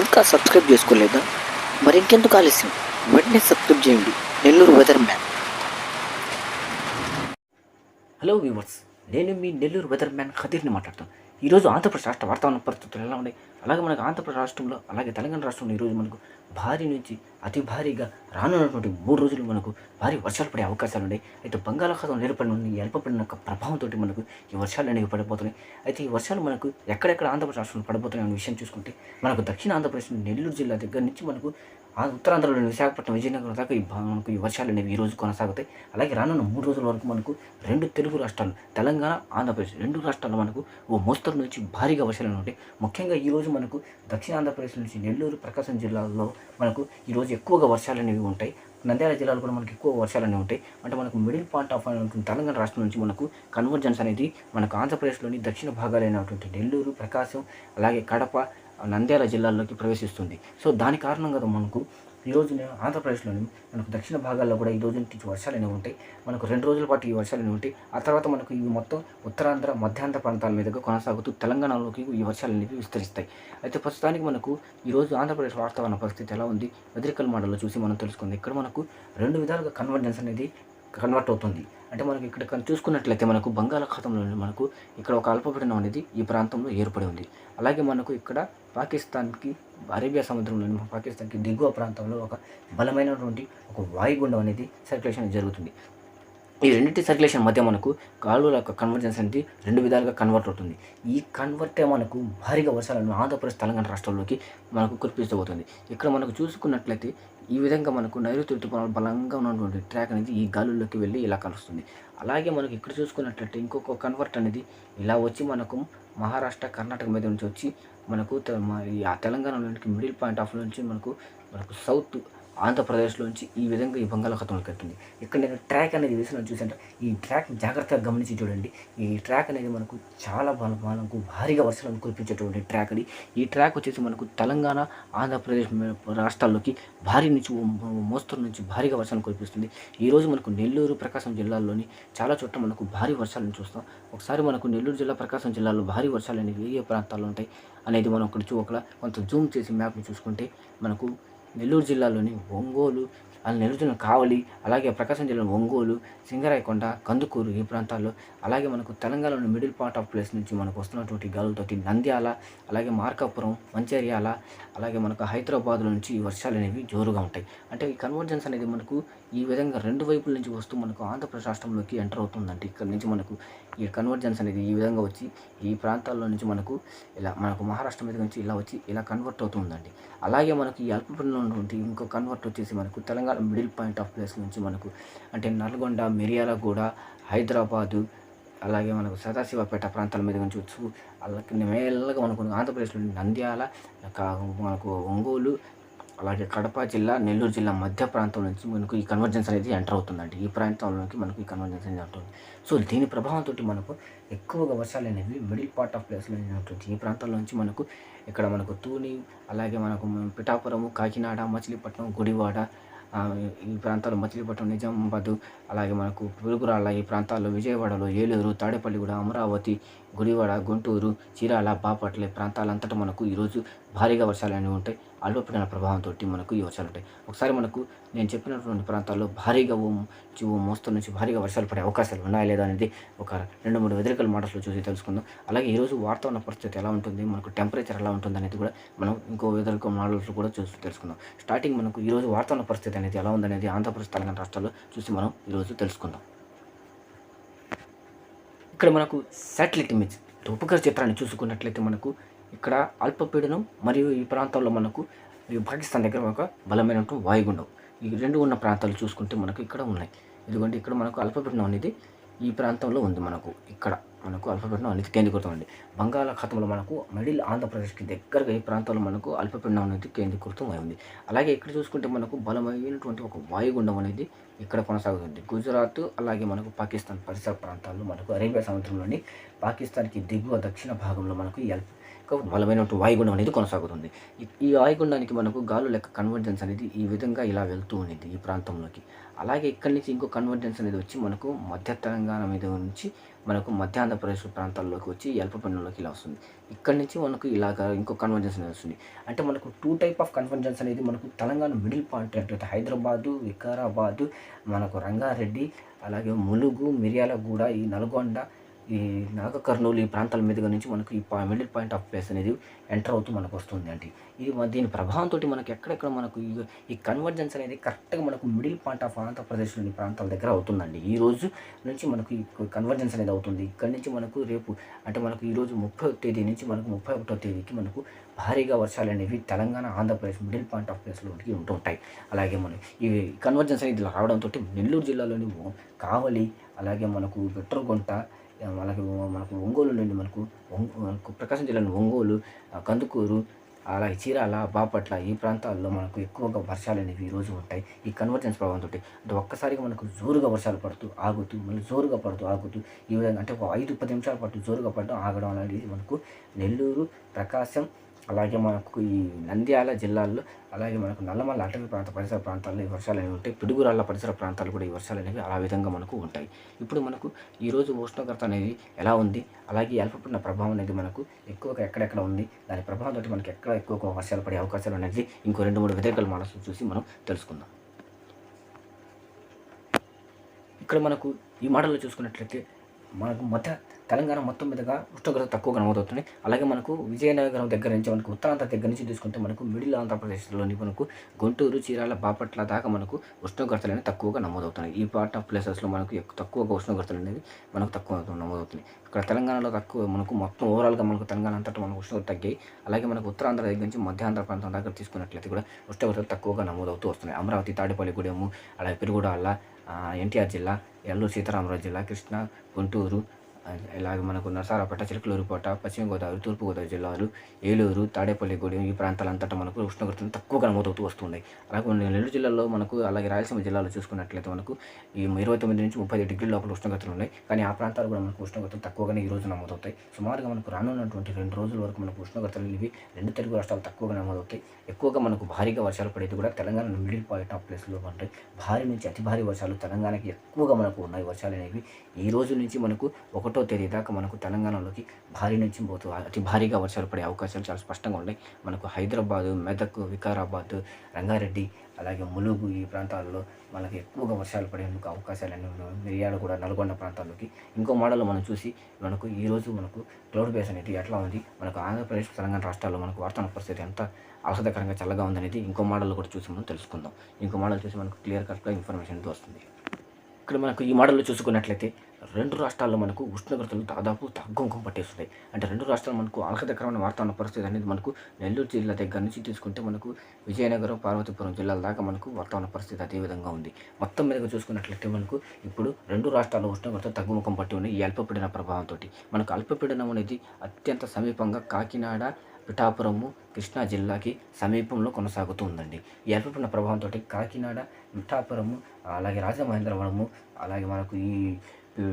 ఇంకా సబ్స్క్రైబ్ చేసుకోలేదా? మరి ఇంకెందుకు ఆలస్యం? వెంటనే సబ్స్క్రైబ్ చేయండి. Nellore weather man hello viewers నేను మీ నెల్లూరు వెదర్ మ్యాన్ ఖదీర్ని మాట్లాడుతాను ఈరోజు ఆంధ్రప్రదేశ్ రాష్ట్ర వాతావరణ పరిస్థితులు ఎలా ఉన్నాయి? అలాగే మనకు ఆంధ్రప్రదేశ్ రాష్ట్రంలో అలాగే తెలంగాణ రాష్ట్రంలో ఈరోజు మనకు భారీ నుంచి అతి భారీగా రానున్నటువంటి మూడు రోజులు మనకు భారీ వర్షాలు పడే అవకాశాలు ఉన్నాయి. అయితే బంగాళాఖాతం ఏర్పడిన ఈ యొక్క ప్రభావంతో మనకు ఈ వర్షాలు అనేవి పడిపోతున్నాయి. అయితే ఈ వర్షాలు మనకు ఎక్కడెక్కడ ఆంధ్రప్రదేశ్ రాష్ట్రంలో పడిపోతున్నాయి అనే విషయం చూసుకుంటే మనకు దక్షిణ ఆంధ్రప్రదేశ్ నెల్లూరు జిల్లా దగ్గర నుంచి మనకు ఆ ఉత్తరాంధ్రలోని విశాఖపట్నం విజయనగరం దాకా ఈ మనకు ఈ వర్షాలు అనేవి ఈ రోజు కొనసాగుతాయి. అలాగే రానున్న మూడు రోజుల వరకు మనకు రెండు తెలుగు రాష్ట్రాలు తెలంగాణ ఆంధ్రప్రదేశ్ రెండు రాష్ట్రాల్లో మనకు ఓ మోస్తరు నుంచి భారీగా వర్షాలు ఉంటాయి. ముఖ్యంగా ఈ రోజు మనకు దక్షిణ ఆంధ్రప్రదేశ్ నుంచి నెల్లూరు ప్రకాశం జిల్లాల్లో మనకు ఈరోజు ఎక్కువగా వర్షాలు అనేవి ఉంటాయి. నంద్యాల జిల్లాలో కూడా మనకి ఎక్కువ వర్షాలు అనేవి ఉంటాయి. అంటే మనకు మిడిల్ పార్ట్ ఆఫ్ తెలంగాణ రాష్ట్రం నుంచి మనకు కన్వర్జెన్స్ అనేది మనకు ఆంధ్రప్రదేశ్లోని దక్షిణ భాగాలైనటువంటి నెల్లూరు ప్రకాశం అలాగే కడప నంద్యాల జిల్లాల్లోకి ప్రవేశిస్తుంది. సో దాని కారణంగా మనకు ఈ రోజు నేను ఆంధ్రప్రదేశ్లోని మనకు దక్షిణ భాగాల్లో కూడా ఈ రోజు నుంచి వర్షాలు అనేవి ఉంటాయి. మనకు రెండు రోజుల పాటు ఈ వర్షాలు అనేవి ఉంటాయి. ఆ తర్వాత మనకు ఇవి మొత్తం ఉత్తరాంధ్ర మధ్యాంధ్ర ప్రాంతాల మీదుగా కొనసాగుతూ తెలంగాణలోకి ఈ వర్షాలు అనేవి విస్తరిస్తాయి. అయితే ప్రస్తుతానికి మనకు ఈరోజు ఆంధ్రప్రదేశ్ వాతావరణ పరిస్థితి ఎలా ఉంది? వెదరికల్ మోడల్లో చూసి మనం తెలుసుకుంది. ఇక్కడ మనకు రెండు విధాలుగా కన్వర్జెన్స్ అనేది కన్వర్ట్ అవుతుంది. అంటే మనకి ఇక్కడ చూసుకున్నట్లయితే మనకు బంగాళాఖాతంలో మనకు ఇక్కడ ఒక అల్పపీడనం అనేది ఈ ప్రాంతంలో ఏర్పడి ఉంది. అలాగే మనకు ఇక్కడ పాకిస్తాన్కి అరేబియా సముద్రంలోని పాకిస్తాన్కి దిగువ ప్రాంతంలో ఒక బలమైనటువంటి ఒక వాయుగుండం అనేది సర్క్యులేషన్ జరుగుతుంది. ఈ రెండింటి సర్క్యులేషన్ మధ్య మనకు కాలువల యొక్క కన్వర్జెన్స్ అనేది రెండు విధాలుగా కన్వర్ట్ అవుతుంది. ఈ కన్వర్టే మనకు భారీగా వర్షాలను ఆంధ్రప్రదేశ్ తెలంగాణ రాష్ట్రాల్లోకి మనకు కురిపిస్తబోతుంది ఇక్కడ మనకు చూసుకున్నట్లయితే ఈ విధంగా మనకు నైరుతి ఋతుపవనాలు బలంగా ఉన్నటువంటి ట్రాక్ అనేది ఈ గాలుల్లోకి వెళ్ళి ఇలా కలుస్తుంది. అలాగే మనకు ఇక్కడ చూసుకున్నట్లయితే ఇంకొక కన్వర్ట్ అనేది ఇలా వచ్చి మనకు మహారాష్ట్ర కర్ణాటక మీద నుంచి వచ్చి మనకు తె- మ- ఆ మిడిల్ పాయింట్ ఆఫ్ నుంచి మనకు మనకు సౌత్ ఆంధ్రప్రదేశ్లోంచి ఈ విధంగా ఈ బంగాళాఖాతంలోకి వెళ్తుంది ఇక్కడ నేను ట్రాక్ అనేది వేసిన చూసాను ఈ ట్రాక్ జాగ్రత్తగా గమనించి చూడండి. ఈ ట్రాక్ అనేది మనకు చాలా బల మనకు భారీగా వర్షాలను కురిపించేటువంటి ట్రాక్ అది. ఈ ట్రాక్ వచ్చేసి మనకు తెలంగాణ ఆంధ్రప్రదేశ్ రాష్ట్రాల్లోకి భారీ నుంచి మోస్తరు నుంచి భారీగా వర్షాలను కురిపిస్తుంది. ఈరోజు మనకు నెల్లూరు ప్రకాశం జిల్లాల్లోని చాలా చోట్ల మనకు భారీ వర్షాలను చూస్తాం. ఒకసారి మనకు నెల్లూరు జిల్లా ప్రకాశం జిల్లాలో భారీ వర్షాలు అనేవి ఏ ప్రాంతాల్లో ఉంటాయి అనేది మనం ఒకటి చూ కొంత జూమ్ చేసి మ్యాప్ని చూసుకుంటే మనకు నెల్లూరు జిల్లాలోని ఒంగోలు అలా నెల్లూరు జిల్లా కావలి అలాగే ప్రకాశం జిల్లా ఒంగోలు సింగరాయకొండ కందుకూరు ఈ ప్రాంతాల్లో అలాగే మనకు తెలంగాణలోని మిడిల్ పార్ట్ ఆఫ్ ప్లేస్ నుంచి మనకు వస్తున్నటువంటి గాలులతోటి నంద్యాల అలాగే మార్కాపురం మంచిర్యాల అలాగే మనకు హైదరాబాద్ నుంచి వర్షాలు అనేవి జోరుగా ఉంటాయి. అంటే ఈ కన్వర్జెన్స్ అనేది మనకు ఈ విధంగా రెండు వైపుల నుంచి వస్తూ మనకు ఆంధ్రప్రదేశ్ రాష్ట్రంలోకి ఎంటర్ అవుతుందంటే ఇక్కడ నుంచి మనకు ఈ కన్వర్జెన్స్ అనేది ఈ విధంగా వచ్చి ఈ ప్రాంతాల్లో నుంచి మనకు ఇలా మనకు మహారాష్ట్ర మీద నుంచి ఇలా వచ్చి ఇలా కన్వర్ట్ అవుతుందండి. అలాగే మనకు ఈ అల్పపీడనంలో ఉన్నటువంటి ఇంకో కన్వర్ట్ వచ్చేసి మనకు Telangana middle point of place నుంచి మనకు అంటే నల్గొండ మిరియాలగూడ హైదరాబాదు అలాగే మనకు సదాశివపేట ప్రాంతాల మీద నుంచి వచ్చు అలాగే మేళ్ళగా మనకు ఆంధ్రప్రదేశ్లోని నంద్యాల మనకు ఒంగోలు అలాగే కడప జిల్లా నెల్లూరు జిల్లా మధ్య ప్రాంతం నుంచి మనకు ఈ కన్వర్జెన్స్ అనేది ఎంటర్ అవుతుందండి. ఈ ప్రాంతంలోకి మనకు ఈ కన్వర్జెన్స్ అనేది ఉంటుంది సో దీని ప్రభావంతో మనకు ఎక్కువగా వర్షాలు అనేవి మిడిల్ పార్ట్ ఆఫ్ ప్లేస్లో ఉంటుంది ఈ ప్రాంతాల నుంచి మనకు ఇక్కడ మనకు తూని అలాగే మనకు పిఠాపురము కాకినాడ మచిలీపట్నం గుడివాడ ఈ ప్రాంతాల్లో మచిలీపట్నం నిజామాబాద్ అలాగే మనకు పురుగురాళ్ళ ఈ ప్రాంతాల్లో విజయవాడలో ఏలూరు తాడేపల్లిగూడ అమరావతి గుడివాడ గుంటూరు చీరాల బాపట్ల ప్రాంతాలంతటా మనకు ఈరోజు భారీగా వర్షాలు అనేవి ఉంటాయి. అల్పపీడన ప్రభావంతో మనకు ఈ వర్షాలు ఉంటాయి. ఒకసారి మనకు నేను చెప్పినటువంటి ప్రాంతాల్లో భారీగా ఓ ఓ మోస్తరు నుంచి భారీగా వర్షాలు పడే అవకాశాలు ఉన్నాయా లేదా అనేది ఒక రెండు మూడు వెదరికల మోడల్స్లో చూసి తెలుసుకుందాం. అలాగే ఈరోజు వాతావరణ పరిస్థితి ఎలా ఉంటుంది? మనకు టెంపరేచర్ ఎలా ఉంటుంది అనేది కూడా మనం ఇంకో వెదరికల మోడల్స్లో కూడా చూసి తెలుసుకుందాం. స్టార్టింగ్ మనకు ఈరోజు వాతావరణ పరిస్థితి అనేది ఎలా ఉందనేది ఆంధ్రప్రదేశ్ తెలంగాణ రాష్ట్రాల్లో చూసి మనం ఈరోజు తెలుసుకుందాం. ఇక్కడ మనకు శాటిలైట్ ఇమేజ్ ఉపగ్రహ చిత్రాన్ని చూసుకున్నట్లయితే మనకు ఇక్కడ అల్పపీడనం మరియు ఈ ప్రాంతంలో మనకు పాకిస్తాన్ దగ్గర ఒక బలమైనటువంటి వాయుగుండం. ఈ రెండు ఉన్న ప్రాంతాలు చూసుకుంటే మనకు ఇక్కడ ఉన్నాయి. ఎందుకంటే ఇక్కడ మనకు అల్పపీడనం అనేది ఈ ప్రాంతంలో ఉంది మనకు. ఇక్కడ మనకు అల్పపీడనం అనేది కేంద్రీకృతం అండి బంగాళాఖాతంలో మనకు మిడిల్ ఆంధ్రప్రదేశ్కి దగ్గరగా ఈ ప్రాంతంలో మనకు అల్పపీడనం అనేది కేంద్రీకృతం అయింది అలాగే ఇక్కడ చూసుకుంటే మనకు బలమైనటువంటి ఒక వాయుగుండం అనేది ఇక్కడ కొనసాగుతుంది. గుజరాత్ అలాగే మనకు పాకిస్తాన్ పరిసర ప్రాంతాల్లో మనకు అరేబియా సముద్రంలోని పాకిస్తాన్కి దిగువ దక్షిణ భాగంలో మనకు ఈ అల్ప యొక్క బలమైనటువంటి వాయుగుండం అనేది కొనసాగుతుంది. ఈ- వాయుగుండానికి మనకు గాలు లెక్క కన్వర్జెన్స్ అనేది ఈ విధంగా ఇలా వెళ్తూ ఉండింది ఈ ప్రాంతంలోకి. అలాగే ఇక్కడి నుంచి ఇంకో కన్వర్జెన్స్ అనేది వచ్చి మనకు మధ్య తెలంగాణ మీద నుంచి మనకు మధ్య ఆంధ్రప్రదేశ్ ప్రాంతాల్లోకి వచ్చి ఎల్పపండులోకి ఇలా వస్తుంది. ఇక్కడి నుంచి మనకు ఇలాగ ఇంకో కన్వర్జెన్స్ అనేది వస్తుంది. అంటే మనకు టూ టైప్ ఆఫ్ కన్వర్జెన్స్ అనేది మనకు తెలంగాణ మిడిల్ పాయింట్ అంటే హైదరాబాదు వికారాబాదు మనకు రంగారెడ్డి అలాగే ములుగు మిర్యాలగూడ ఈ నల్గొండ ఈ నాగకర్నూలు ఈ ప్రాంతాల మీదుగా నుంచి మనకు ఈ మిడిల్ పాయింట్ ఆఫ్ ప్లేస్ అనేది ఎంటర్ అవుతూ మనకు వస్తుంది అంటే ఇది దీని ప్రభావంతో మనకు ఎక్కడెక్కడ మనకు ఈ- కన్వర్జెన్స్ అనేది కరెక్ట్గా మనకు మిడిల్ పాయింట్ ఆఫ్ ఆంధ్రప్రదేశ్లోని ప్రాంతాల దగ్గర అవుతుందండి. ఈ రోజు నుంచి మనకు ఈ కన్వర్జెన్స్ అనేది అవుతుంది. ఇక్కడి నుంచి మనకు రేపు అంటే మనకు ఈ రోజు ముప్పై తేదీ నుంచి మనకు ముప్పై ఒకటో తేదీకి మనకు భారీగా వర్షాలు అనేవి Telangana Andhra Pradesh middle point of ప్లేస్లోకి ఉంటుంటాయి. అలాగే మనం ఈ కన్వర్జెన్స్ అనేది రావడంతో నెల్లూరు జిల్లాలోని కావలి అలాగే మనకు బెట్రగుంట మనకి మనకు ఒంగోలు నుండి మనకు మనకు ప్రకాశం జిల్లాలో ఒంగోలు కందుకూరు అలాగే చీరాల బాపట్ల ఈ ప్రాంతాల్లో మనకు ఎక్కువగా వర్షాలు అనేవి ఈరోజు ఉంటాయి. ఈ కన్వర్జెన్స్ ప్రభావంతో అంటే ఒక్కసారిగా మనకు జోరుగా వర్షాలు పడుతూ ఆగుతూ మళ్ళీ జోరుగా పడుతూ ఆగుతూ ఈ విధంగా అంటే ఒక ఐదు పది నిమిషాల పాటు జోరుగా పడడం ఆగడం అనేది మనకు నెల్లూరు ప్రకాశం అలాగే మనకు ఈ నంద్యాల జిల్లాల్లో అలాగే మనకు నల్లమల్ల అటవీ ప్రాంత పరిసర ప్రాంతాల్లో ఈ వర్షాలు అనేవి ఉంటాయి పిడుగురాళ్ళ పరిసర ప్రాంతాలు కూడా ఈ వర్షాలు అనేవి అలా విధంగా మనకు ఉంటాయి. ఇప్పుడు మనకు ఈరోజు ఉష్ణోగ్రత అనేది ఎలా ఉంది? అలాగే అల్పపడిన ప్రభావం అనేది మనకు ఎక్కువగా ఎక్కడెక్కడ ఉంది? దాని ప్రభావం తోటి మనకి ఎక్కడ ఎక్కువగా వర్షాలు పడే అవకాశాలు అనేది ఇంకో రెండు మూడు వ్యతిరేకల మనసు చూసి మనం తెలుసుకుందాం. ఇక్కడ మనకు ఈ మోడల్లో చూసుకున్నట్లయితే మనకు మొదట తెలంగాణ మొత్తం మీదుగా ఉష్ణోగ్రత తక్కువగా నమోదవుతుంది. అలాగే మనకు విజయనగరం దగ్గర నుంచి మనకు ఉత్తరాంధ్ర దగ్గర నుంచి తీసుకుంటే మనకు మిడిల్ ఆంధ్రప్రదేశ్లోని మనకు గుంటూరు చీరాల బాపట్ల దాకా మనకు ఉష్ణోగ్రతలు అనేవి తక్కువగా నమోదవుతున్నాయి. ఈ పార్ట్ ఆఫ్ ప్లేసెస్లో మనకు ఎక్కువ తక్కువగా ఉష్ణోగ్రతలు అనేది మనకు తక్కువ నమోదవుతున్నాయి. ఇక్కడ తెలంగాణలో తక్కువ మనకు మొత్తం ఓవరాల్గా మనకు తెలంగాణ అంతటా మనకు ఉష్ణోగ్రత తగ్గాయి. అలాగే మనకు ఉత్తరాంధ్ర దగ్గర నుంచి మధ్యాంధ్ర ప్రాంతం దగ్గర తీసుకున్నట్లయితే కూడా ఉష్ణోగ్రతలు తక్కువగా నమోదవుతూ వస్తున్నాయి. అమరావతి తాడేపల్లిగూడెము అలాగే పెరుగుడాల ఎన్టీఆర్ జిల్లా ఎల్లూరు సీతారామరాజు జిల్లా కృష్ణా గుంటూరు ఇలాగ మనకు నరసారాపేట చిలకలూరుపేట పశ్చిమ గోదావరి తూర్పుగోదావరి జిల్లాలు ఏలూరు తాడేపల్లిగూడెం ఈ ప్రాంతాలంతటా మనకు ఉష్ణోగ్రతలు తక్కువగా నమోదవుతూ వస్తున్నాయి. అలాగే నెల్లూరు జిల్లాలో మనకు అలాగే రాయలసీమ జిల్లాలో చూసుకున్నట్లయితే మనకు ఈ ఇరవై తొమ్మిది నుంచి ముప్పై ఐదు డిగ్రీల లోపల ఉష్ణోగ్రతలు ఉన్నాయి. కానీ ఆ ప్రాంతాలు కూడా మనకు ఉష్ణోగ్రతలు తక్కువగానే ఈ రోజు నమోదవుతాయి. సుమారుగా మనకు రానున్నటువంటి రెండు రోజుల వరకు మనకు ఉష్ణోగ్రతలు ఇవి రెండు తెలుగు రాష్ట్రాలు తక్కువగా నమోదవుతాయి. ఎక్కువగా మనకు భారీగా వర్షాలు పడేది కూడా తెలంగాణ మిడిల్ పాయింట్ ఆఫ్ ప్లేస్లో ఉంటాయి. భారీ నుంచి అతి భారీ వర్షాలు తెలంగాణకి ఎక్కువగా మనకు ఉన్నాయి. వర్షాలు అనేవి ఈ రోజు నుంచి మనకు ఒకటి తేదీ దాకా మనకు తెలంగాణలోకి భారీ నుంచి పోతూ అతి భారీగా వర్షాలు పడే అవకాశాలు చాలా స్పష్టంగా ఉన్నాయి. మనకు హైదరాబాదు మెదక్ వికారాబాద్ రంగారెడ్డి అలాగే ములుగు ఈ ప్రాంతాల్లో మనకి ఎక్కువగా వర్షాలు పడేందుకు అవకాశాలు అన్నీ ఉన్నాయి. మిరియాలు కూడా నల్గొండ ప్రాంతాల్లోకి. ఇంకో మోడల్ మనం చూసి మనకు ఈరోజు మనకు క్లౌడ్ బేస్ అనేది ఎట్లా ఉంది? మనకు ఆంధ్రప్రదేశ్ తెలంగాణ రాష్ట్రాల్లో మనకు వాతావరణ పరిస్థితి ఎంత ఆహ్లాదకరంగా చల్లగా ఉందనేది ఇంకో మోడల్ కూడా చూసి మనం తెలుసుకుందాం. ఇంకో మోడల్ చూసి మనకు క్లియర్ కట్గా ఇన్ఫర్మేషన్ వస్తుంది. ఇక్కడ మనకు ఈ మోడల్లో చూసుకున్నట్లయితే రెండు రాష్ట్రాల్లో మనకు ఉష్ణోగ్రతలు దాదాపు తగ్గుముఖం పట్టేస్తున్నాయి. అంటే రెండు రాష్ట్రాలు మనకు ఆహ్లాదకరమైన వాతావరణ పరిస్థితి అనేది మనకు నెల్లూరు జిల్లా దగ్గర నుంచి తీసుకుంటే మనకు విజయనగరం పార్వతీపురం జిల్లాల దాకా మనకు వాతావరణ పరిస్థితి అదే విధంగా ఉంది. మొత్తం మీదగా చూసుకున్నట్లయితే మనకు ఇప్పుడు రెండు రాష్ట్రాల ఉష్ణోగ్రత తగ్గుముఖం పట్టి ఉన్నాయి ఈ అల్పపీడన ప్రభావంతో మనకు అల్పపీడనం అనేది అత్యంత సమీపంగా కాకినాడ పిఠాపురము కృష్ణా జిల్లాకి సమీపంలో కొనసాగుతూ ఉందండి. ఈ అల్పపీడన ప్రభావంతో కాకినాడ పిఠాపురము అలాగే రాజమహేంద్రవరము అలాగే మనకు ఈ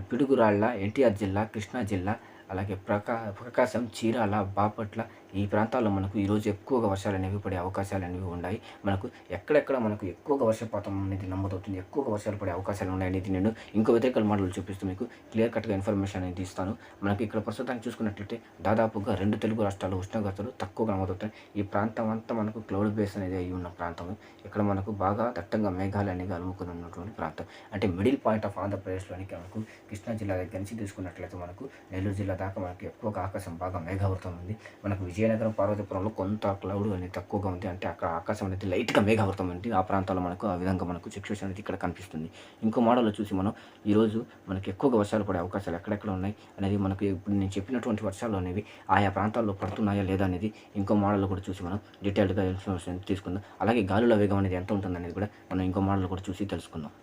పిడుగురాళ్ళ ఎన్టీఆర్ జిల్లా కృష్ణా జిల్లా అలాగే ప్రకా ప్రకాశం చీరాల బాపట్ల ఈ ప్రాంతాల్లో మనకు ఈరోజు ఎక్కువగా వర్షాలు అనేవి పడే అవకాశాలు అనేవి ఉన్నాయి. మనకు ఎక్కడెక్కడ మనకు ఎక్కువగా వర్షపాతం అనేది నమ్మదవుతుంది ఎక్కువగా వర్షాలు పడే అవకాశాలు ఉన్నాయి అనేది నేను ఇంకో వ్యతిరేకల మోడల్ చూపిస్తూ మీకు క్లియర్ కట్గా ఇన్ఫర్మేషన్ అనేది ఇస్తాను. మనకి ఇక్కడ ప్రస్తుతానికి చూసుకున్నట్లయితే దాదాపుగా రెండు తెలుగు రాష్ట్రాలు ఉష్ణోగ్రతలు తక్కువగా నమోదవుతాయి ఈ ప్రాంతం అంతా మనకు క్లౌడ్ బేస్ అనేది అయి ఉన్న ప్రాంతం. ఇక్కడ మనకు బాగా దట్టంగా మేఘాలు అనేవి అలుముకుని ఉన్నటువంటి ప్రాంతం. అంటే మిడిల్ పాయింట్ ఆఫ్ ఆంధ్రప్రదేశ్లోనికి మనకు కృష్ణా జిల్లా దగ్గర నుంచి తీసుకున్నట్లయితే మనకు నెల్లూరు జిల్లా దాకా మనకు ఎక్కువగా ఆకాశం బాగా మేఘావృతం ఉంది మనకు విజయనగరం పార్వతీపురంలో కొంత క్లౌడ్ అనేది తక్కువగా ఉంది అంటే అక్కడ ఆకాశం అనేది లైట్గా మేఘావృతం ఉంది. ఆ ప్రాంతాల్లో మనకు ఆ విధంగా మనకు సిచ్యువేషన్ అనేది ఇక్కడ కనిపిస్తుంది. ఇంకో మోడల్లో చూసి మనం ఈరోజు మనకి ఎక్కువగా వర్షాలు పడే అవకాశాలు ఎక్కడెక్కడ ఉన్నాయి అనేది మనకు ఇప్పుడు నేను చెప్పినటువంటి వర్షాలు అనేవి ఆయా ప్రాంతాల్లో పడుతున్నాయా లేదా అనేది ఇంకో మోడల్ కూడా చూసి మనం డీటెయిల్డ్గా ఇన్ఫర్మేషన్ తీసుకుందాం. అలాగే గాలుల వేగం అనేది ఎంత ఉంటుంది అనేది కూడా మనం ఇంకో మోడల్ కూడా చూసి తెలుసుకుందాం.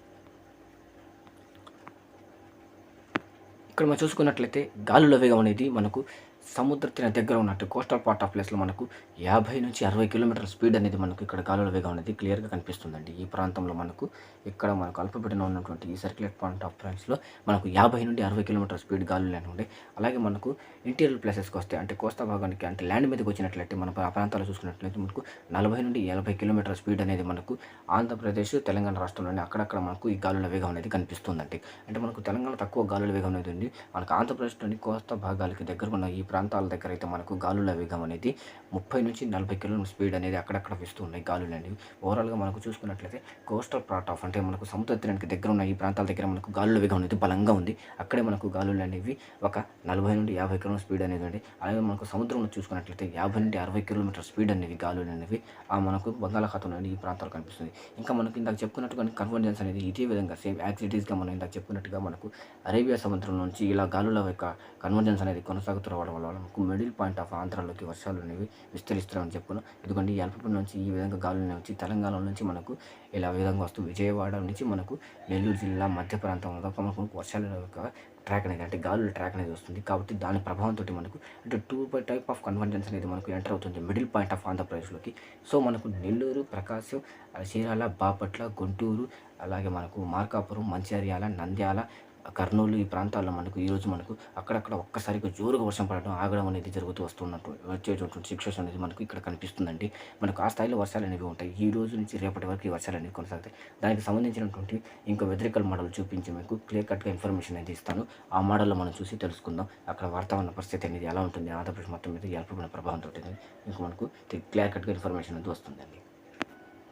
ఇక్కడ మనం చూసుకున్నట్లయితే గాలుల వేగం అనేది మనకు సముద్ర తీర దగ్గర ఉన్నట్టు కోస్టల్ పార్ట్ ఆఫ్ ప్లేస్లో మనకు యాభై నుంచి అరవై కిలోమీటర్ల స్పీడ్ అనేది మనకు ఇక్కడ గాలుల వేగం అనేది క్లియర్గా కనిపిస్తుందండి. ఈ ప్రాంతంలో మనకు ఇక్కడ మనకు అల్పపీడనం ఉన్నటువంటి ఈ సర్క్యులేట్ పాయింట్ ఆఫ్ ప్లేస్లో మనకు యాభై నుండి అరవై కిలోమీటర్ల స్పీడ్ గాలులు అనేవి అలాగే మనకు ఇంటీరియర్ ప్లేసెస్కి వస్తే అంటే కోస్తా భాగానికి అంటే ల్యాండ్ మీదకి వచ్చినట్లయితే మన ఆ ప్రాంతాలు చూసుకున్నట్లయితే మనకు నలభై నుండి ఎనభై కిలోమీటర్ల స్పీడ్ అనేది మనకు ఆంధ్రప్రదేశ్ తెలంగాణ రాష్ట్రంలోని అక్కడక్కడ మనకు ఈ గాలుల వేగం అనేది కనిపిస్తుందండి. అంటే మనకు తెలంగాణ తక్కువ గాలుల వేగం అనేది ఉంది. మనకు ఆంధ్రప్రదేశ్లోని కోస్తా భాగాలకి దగ్గర ఉన్న ఈ ప్రాంతాల దగ్గర అయితే మనకు గాలుల వేగం అనేది ముప్పై నుంచి నలభై కిలోమీటర్ స్పీడ్ అనేది అక్కడక్కడ వేస్తూ ఉన్నాయి గాలులు అనేవి. ఓవరాల్గా మనకు చూసుకున్నట్లయితే కోస్టల్ పార్ట్ ఆఫ్ అంటే మనకు సముద్ర తీరానికి దగ్గర ఉన్న ఈ ప్రాంతాల దగ్గర మనకు గాలుల వేగం అనేది బలంగా ఉంది. అక్కడే మనకు గాలులు అనేవి ఒక నలభై నుండి యాభై కిలోమీటర్ స్పీడ్ అనేది ఉంది. అలాగే మనకు సముద్రంలో చూసుకున్నట్లయితే యాభై నుండి అరవై కిలోమీటర్ స్పీడ్ అనేవి గాలులు అనేవి ఆ మనకు బంగాళాఖాతంలోని ఈ ప్రాంతాలు కనిపిస్తుంది. ఇంకా మనకు ఇందాక చెప్పుకున్నట్టుగా కన్వర్జెన్స్ అనేది ఇదే విధంగా సేమ్ యాక్సిటీస్గా మనం ఇందాక చెప్పుకున్నట్టుగా మనకు అరేబియా సముద్రం నుంచి ఇలా గాలుల యొక్క కన్వర్జెన్స్ అనేది కొనసాగుతూ రావడం వల్ల మనకు మిడిల్ పాయింట్ ఆఫ్ ఆంధ్రాలోకి వర్షాలు అనేవి విస్తరిస్తున్నామని చెప్పును ఎందుకంటే ఈ అల్పపీడనం నుంచి ఈ విధంగా గాలులు వచ్చి తెలంగాణ నుంచి మనకు ఇలా విధంగా వస్తూ విజయవాడ నుంచి మనకు నెల్లూరు జిల్లా మధ్య ప్రాంతం దాకా మనకు వర్షాల యొక్క ట్రాక్ అనేది అంటే గాలుల ట్రాక్ అనేది వస్తుంది. కాబట్టి దాని ప్రభావంతో మనకు అంటే టూ టైప్ ఆఫ్ కన్వర్జెన్స్ అనేది మనకు ఎంటర్ అవుతుంది మిడిల్ పాయింట్ ఆఫ్ ఆంధ్రప్రదేశ్లోకి. సో మనకు నెల్లూరు ప్రకాశం చీరాల బాపట్ల గుంటూరు అలాగే మనకు మార్కాపురం మంచిర్యాల నంద్యాల కర్నూలు ఈ ప్రాంతాల్లో మనకు ఈరోజు మనకు అక్కడక్కడ ఒక్కసారిగా జోరుగా వర్షం పడడం ఆగడం అనేది జరుగుతూ వస్తున్నట్టు వచ్చేటటువంటి సిచ్యువేషన్ అనేది మనకు ఇక్కడ కనిపిస్తుందండి. మనకు ఆ స్థాయిలో వర్షాలు అనేవి ఉంటాయి. ఈ రోజు నుంచి రేపటి వరకు ఈ వర్షాలు అనేవి కొనసాగుతాయి. దానికి సంబంధించినటువంటి ఇంకా వెదరికల్ మోడల్ చూపించి మీకు క్లియర్ కట్గా ఇన్ఫర్మేషన్ అనేది ఇస్తాను. ఆ మోడల్లో మనం చూసి తెలుసుకుందాం. అక్కడ వాతావరణ పరిస్థితి అనేది ఎలా ఉంటుంది? ఆంధ్రప్రదేశ్ మొత్తం మీద ఈ ప్రభావం ఉంటుంది. ఇంకా మనకు క్లియర్ కట్గా ఇన్ఫర్మేషన్ అనేది వస్తుందండి.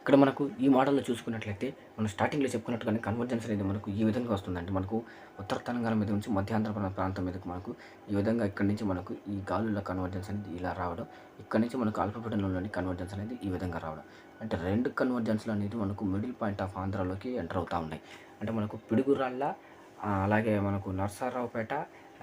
ఇక్కడ మనకు ఈ మోడల్లో చూసుకున్నట్లయితే మనం స్టార్టింగ్లో చెప్పుకున్నట్టుగానే కన్వర్జెన్స్ అనేది మనకు ఈ విధంగా వస్తుందండి. మనకు ఉత్తర తెలంగాణ మీద నుంచి మధ్యాంధ్ర ప్రాంతం మీదకు మనకు ఈ విధంగా ఇక్కడి నుంచి మనకు ఈ గాలుల కన్వర్జెన్స్ అనేది ఇలా రావడం ఇక్కడ నుంచి మనకు అల్పపీడనంలోని కన్వర్జెన్స్ అనేది ఈ విధంగా రావడం. అంటే రెండు కన్వర్జెన్స్లు అనేది మనకు మిడిల్ పాయింట్ ఆఫ్ ఆంధ్రాలోకి ఎంటర్ అవుతూ ఉన్నాయి. అంటే మనకు పిడుగురాళ్ళ అలాగే మనకు నర్సారావుపేట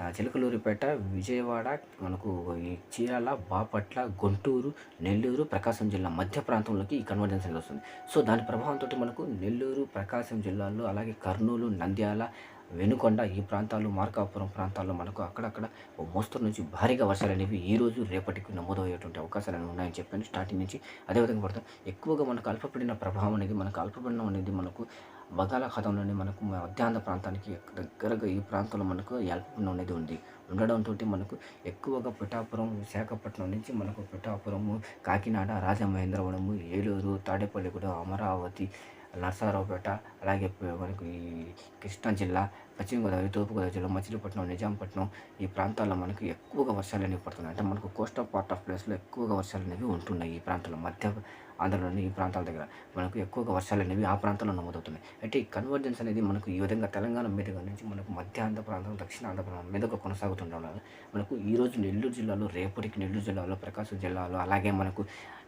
చిలకలూరిపేట విజయవాడ మనకు ఈ చీరాల బాపట్ల గుంటూరు నెల్లూరు ప్రకాశం జిల్లా మధ్య ప్రాంతంలోకి ఈ కన్వర్జెన్స్ అనేది వస్తుంది. సో దాని ప్రభావంతో మనకు నెల్లూరు ప్రకాశం జిల్లాల్లో అలాగే కర్నూలు నంద్యాల వెనుకొండ ఈ ప్రాంతాలు మార్కాపురం ప్రాంతాల్లో మనకు అక్కడక్కడ ఓ మోస్తరు నుంచి భారీగా వర్షాలు అనేవి ఈ రోజు రేపటికి నమోదయ్యేటువంటి అవకాశాలు అనేవి ఉన్నాయని చెప్పాను. స్టార్టింగ్ నుంచి అదేవిధంగా పడతాం ఎక్కువగా మనకు అల్పపడిన ప్రభావం అనేది మనకు అల్పపీడనం అనేది మనకు బంగాళాఖాతంలోనే మనకు మధ్యాహ్న ప్రాంతానికి దగ్గరగా ఈ ప్రాంతంలో మనకు ఈ అల్పపీడనం అనేది ఉంది. ఉండడంతో మనకు ఎక్కువగా పిఠాపురం విశాఖపట్నం నుంచి మనకు పిఠాపురము కాకినాడ రాజమహేంద్రవరము ఏలూరు తాడేపల్లిగూడ అమరావతి నరసరావుపేట అలాగే మనకు ఈ కృష్ణా జిల్లా పశ్చిమ గోదావరి తూర్పుగోదావరి జిల్లా మచిలీపట్నం నిజాంపట్నం ఈ ప్రాంతాల్లో మనకు ఎక్కువగా వర్షాలు అనేవి పడుతున్నాయి. అంటే మనకు కోస్టల్ పార్ట్ ఆఫ్ ప్లేస్లో ఎక్కువగా వర్షాలు అనేవి ఉంటున్నాయి ఈ ప్రాంతంలో మధ్య ఆంధ్రలోని ఈ ప్రాంతాల దగ్గర మనకు ఎక్కువగా వర్షాలు అనేవి ఆ ప్రాంతంలో నమోదవుతున్నాయి. అయితే ఈ కన్వర్జెన్స్ అనేది మనకు ఈ విధంగా తెలంగాణ మీదుగా నుంచి మనకు మధ్య ఆంధ్ర ప్రాంతం దక్షిణ ఆంధ్ర ప్రాంతం మీదుగా కొనసాగుతుండడం వల్ల మనకు ఈ రోజు నెల్లూరు జిల్లాలో రేపటికి నెల్లూరు జిల్లాలో ప్రకాశం జిల్లాలో అలాగే మనకు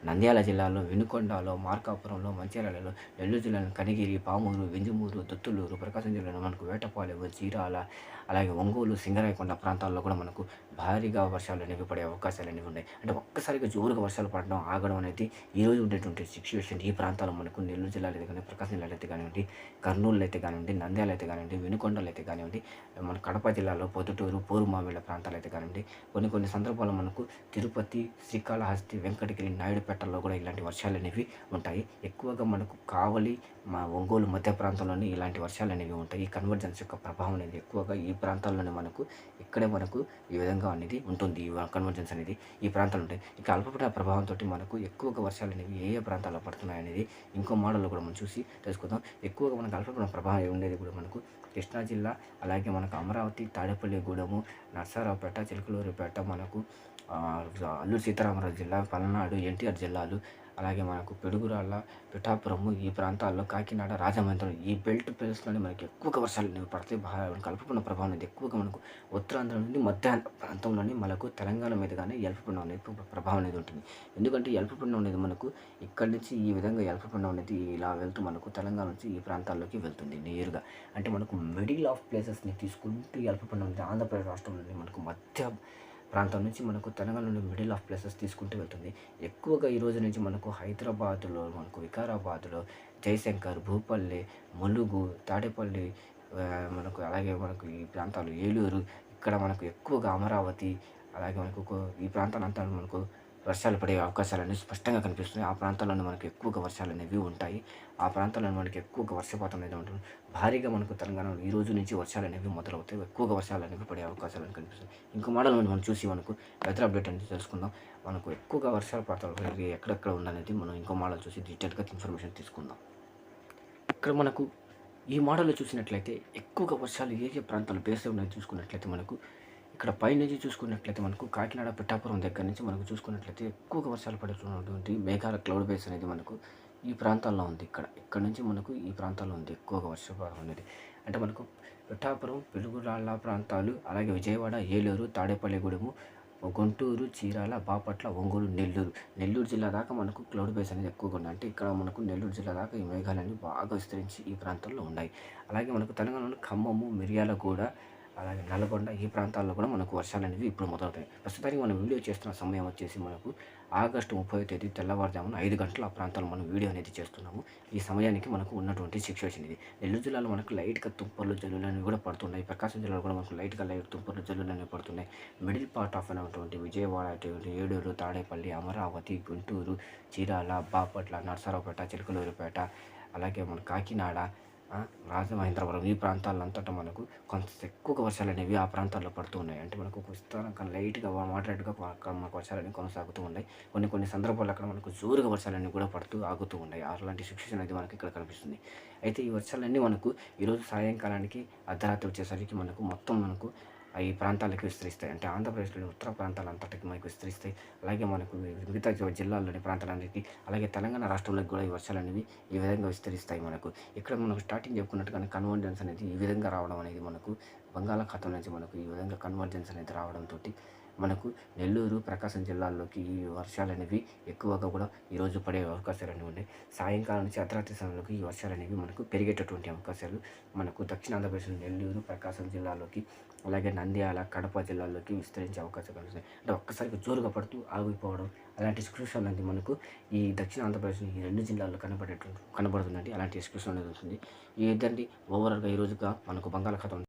నంద్యాల జిల్లాలో వెనుకొండలో మార్కాపురంలో మంచిర్యాలలో నెల్లూరు జిల్లాలో కనిగిరి పామూరు వెంజమూరు దొత్తులూరు ప్రకాశం జిల్లాలో మనకు వేటపాలెం చీరాల అలాగే ఒంగోలు సింగరాయకొండ ప్రాంతాల్లో కూడా మనకు భారీగా వర్షాలు అనేవి పడే అవకాశాలు అనేవి ఉన్నాయి. అంటే ఒక్కసారిగా జోరుగా వర్షాలు పడడం ఆగడం అనేది ఈ రోజు ఉండేటువంటి సిచ్యువేషన్ ఈ ప్రాంతాల్లో మనకు నెల్లూరు జిల్లాలో అయితే కానీ ప్రకాశం జిల్లాలో అయితే కానివ్వండి కర్నూలు అయితే కానివ్వండి నంద్యాల అయితే కానివ్వండి వెనుకొండలు అయితే కానివ్వండి మన కడప జిల్లాలో పొద్దుటూరు పోరుమామిళ్ళ ప్రాంతాలు అయితే కానివ్వండి కొన్ని కొన్ని సందర్భాల్లో మనకు తిరుపతి శ్రీకాళహస్తి వెంకటగిరి నాయుడుపేటల్లో కూడా ఇలాంటి వర్షాలు అనేవి ఉంటాయి. ఎక్కువగా మనకు కావలి మా ఒంగోలు మధ్య ప్రాంతంలోని ఇలాంటి వర్షాలు అనేవి ఉంటాయి. ఈ కన్వర్జెన్స్ యొక్క ప్రభావం అనేది ఎక్కువగా ఈ ప్రాంతాల్లోనే మనకు ఇక్కడే మనకు ఈ విధంగా అనేది ఉంటుంది. ఈ కన్వర్జెన్స్ అనేది ఈ ప్రాంతాలు ఉంటాయి. ఇక అల్పపీడన ప్రభావంతో మనకు ఎక్కువగా వర్షాలు అనేవి ఏ ఏ ప్రాంతాల్లో పడుతున్నాయి అనేది ఇంకో మోడల్లో కూడా మనం చూసి తెలుసుకుందాం. ఎక్కువగా మనకు అల్పపీడన ప్రభావం ఉండేది కూడా మనకు కృష్ణా జిల్లా అలాగే మనకు అమరావతి తాడేపల్లిగూడెము నర్సారావుపేట చిలకలూరిపేట మనకు అల్లూరు సీతారామరాజు జిల్లా పల్నాడు ఎన్టీఆర్ జిల్లాలు అలాగే మనకు పిడుగురాళ్ళ పిఠాపురము ఈ ప్రాంతాల్లో కాకినాడ రాజమండ్రి ఈ బెల్ట్ ప్లేస్లోనే మనకి ఎక్కువగా వర్షాలు పడతాయి. బాగా కలుపుకున్న ప్రభావం అనేది ఎక్కువగా మనకు ఉత్తరాంధ్ర నుండి మధ్యాహ్న ప్రాంతంలోని మనకు తెలంగాణ మీదుగానే ఎల్పపిండం అనేది ప్రభావం అనేది ఉంటుంది. ఎందుకంటే ఎల్పపిండం అనేది మనకు ఇక్కడి నుంచి ఈ విధంగా ఎల్పపిండం అనేది ఇలా వెళ్తూ మనకు తెలంగాణ నుంచి ఈ ప్రాంతాల్లోకి వెళ్తుంది నేరుగా. అంటే మనకు మిడిల్ ఆఫ్ ప్లేసెస్ని తీసుకుంటూ ఎల్పపిండం అనేది ఆంధ్రప్రదేశ్ రాష్ట్రంలోని మనకు మధ్య ప్రాంతం నుంచి మనకు తెలంగాణలోని మిడిల్ ఆఫ్ ప్లేసెస్ తీసుకుంటూ వెళ్తుంది. ఎక్కువగా ఈ రోజు నుంచి మనకు హైదరాబాద్లో మనకు వికారాబాద్లో జయశంకర్ భూపల్లి ములుగు తాడేపల్లి మనకు అలాగే మనకు ఈ ప్రాంతాలు ఏలూరు ఇక్కడ మనకు ఎక్కువగా అమరావతి అలాగే మనకు ఈ ప్రాంతాలంతా మనకు వర్షాలు పడే అవకాశాలు అనేవి స్పష్టంగా కనిపిస్తున్నాయి. ఆ ప్రాంతాల్లో మనకు ఎక్కువగా వర్షాలు అనేవి ఉంటాయి. ఆ ప్రాంతాల్లో మనకి ఎక్కువగా వర్షపాతం అనేది ఉంటుంది. భారీగా మనకు తెలంగాణలో ఈ రోజు నుంచి వర్షాలు అనేవి మొదలవుతాయి. ఎక్కువగా వర్షాలు అనేవి పడే అవకాశాలు అనేవి ఇంకో మోడల్ మనం చూసి మనకు వెదర్ అప్డేట్ అనేది తెలుసుకుందాం. మనకు ఎక్కువగా వర్షాలు పడతాయి ఎక్కడెక్కడ ఉందనేది మనం ఇంకో మోడల్ చూసి డీటెయిల్గా ఇన్ఫర్మేషన్ తీసుకుందాం. ఇక్కడ మనకు ఈ మోడల్లో చూసినట్లయితే ఎక్కువగా వర్షాలు ఏ ఏ ప్రాంతాలు బేస్ ఉన్నాయి చూసుకున్నట్లయితే మనకు ఇక్కడ పైనుంచి చూసుకున్నట్లయితే మనకు కాకినాడ పిఠాపురం దగ్గర నుంచి మనకు చూసుకున్నట్లయితే ఎక్కువగా వర్షాలు పడుతున్నటువంటి మేఘాల క్లౌడ్ బేస్ అనేది మనకు ఈ ప్రాంతాల్లో ఉంది ఇక్కడ. ఇక్కడ నుంచి మనకు ఈ ప్రాంతాల్లో ఉంది ఎక్కువగా వర్షపాతం అనేది. అంటే మనకు పిఠాపురం పిలుగురాళ్ళ ప్రాంతాలు అలాగే విజయవాడ ఏలూరు తాడేపల్లిగూడెము గుంటూరు చీరాల బాపట్ల ఒంగోలు నెల్లూరు. నెల్లూరు జిల్లా దాకా మనకు క్లౌడ్ బేస్ అనేది ఎక్కువగా ఉంది. అంటే ఇక్కడ మనకు నెల్లూరు జిల్లా దాకా ఈ మేఘాలన్నీ బాగా విస్తరించి ఈ ప్రాంతంలో ఉన్నాయి. అలాగే మనకు తెలంగాణలో ఖమ్మము మిర్యాలగూడ అలాగే నల్గొండ ఈ ప్రాంతాల్లో కూడా మనకు వర్షాలు అనేవి ఇప్పుడు మొదలవుతాయి. ప్రస్తుతానికి మనం వీడియో చేస్తున్న సమయం వచ్చేసి మనకు ఆగస్టు ముప్పై తేదీ తెల్లవారుజామున ఐదు గంటల ఆ ప్రాంతాల్లో మనం వీడియో అనేది చేస్తున్నాము. ఈ సమయానికి మనకు ఉన్నటువంటి సిచ్యువేషన్ ఇది. నెల్లూరు జిల్లాలో మనకు లైట్గా తుంపర్లు జల్లులు అనేవి కూడా పడుతున్నాయి. ప్రకాశం జిల్లాలో కూడా మనకు లైట్గా లైట్ తుంపర్లు జల్లులు అనేవి పడుతున్నాయి. మిడిల్ పార్ట్ ఆఫ్ అనేటువంటి విజయవాడ అటువంటి ఏడూరు తాడేపల్లి అమరావతి గుంటూరు చీరాల బాపట్ల నర్సరావుపేట చిలకలూరుపేట అలాగే మన కాకినాడ రాజ మహేంద్రవరం ఈ ప్రాంతాలంతటా మనకు కొంత ఎక్కువగా వర్షాలు అనేవి ఆ ప్రాంతాల్లో పడుతూ ఉన్నాయి. అంటే మనకు విస్తారం కానీ లైట్గా మోడరేట్గా మనకు వర్షాలు అనేవి కొనసాగుతూ ఉన్నాయి. కొన్ని కొన్ని సందర్భాల్లో అక్కడ మనకు జోరుగా వర్షాలు అనేవి కూడా పడుతూ ఆగుతూ ఉన్నాయి. అలాంటి సిచ్యువేషన్ అనేది మనకి ఇక్కడ కనిపిస్తుంది. అయితే ఈ వర్షాలన్నీ మనకు ఈరోజు సాయంకాలానికి అర్ధరాత్రి వచ్చేసరికి మనకు మొత్తం మనకు ఈ ప్రాంతాలకు విస్తరిస్తాయి. అంటే ఆంధ్రప్రదేశ్లోని ఉత్తర ప్రాంతాల అంతటికి మనకు విస్తరిస్తాయి. అలాగే మనకు మిగతా జిల్లాల్లోని ప్రాంతాలన్నిటికీ అలాగే తెలంగాణ రాష్ట్రంలోకి కూడా ఈ వర్షాలు అనేవి ఈ విధంగా విస్తరిస్తాయి మనకు. ఇక్కడ మనకు స్టార్టింగ్ చెప్పుకున్నట్టుగానే కన్వర్జెన్స్ అనేది ఈ విధంగా రావడం అనేది మనకు బంగాళాఖాతం నుంచి మనకు ఈ విధంగా కన్వర్జెన్స్ అనేది రావడంతో మనకు నెల్లూరు ప్రకాశం జిల్లాల్లోకి ఈ వర్షాలు అనేవి ఎక్కువగా కూడా ఈరోజు పడే అవకాశాలు అనేవి ఉన్నాయి. సాయంకాలం నుంచి అర్ధరాత్రి సమయంలోకి ఈ వర్షాలు అనేవి మనకు పెరిగేటటువంటి అవకాశాలు మనకు దక్షిణ ఆంధ్రప్రదేశ్ నెల్లూరు ప్రకాశం జిల్లాలోకి అలాగే నంద్యాల కడప జిల్లాల్లోకి విస్తరించే అవకాశం కలుగుతుంది. అంటే ఒక్కసారిగా జోరుగా పడుతూ ఆగిపోవడం అలాంటి ఎక్స్క్రూషన్ అనేది మనకు ఈ దక్షిణ ఆంధ్రప్రదేశ్ ఈ రెండు జిల్లాల్లో కనబడేటువంటి కనబడుతుందండి. అలాంటి ఎక్స్క్రూషన్ అనేది ఉంటుంది ఏంటంటే ఓవరాల్గా ఈ రోజుగా మనకు బంగాళాఖాతం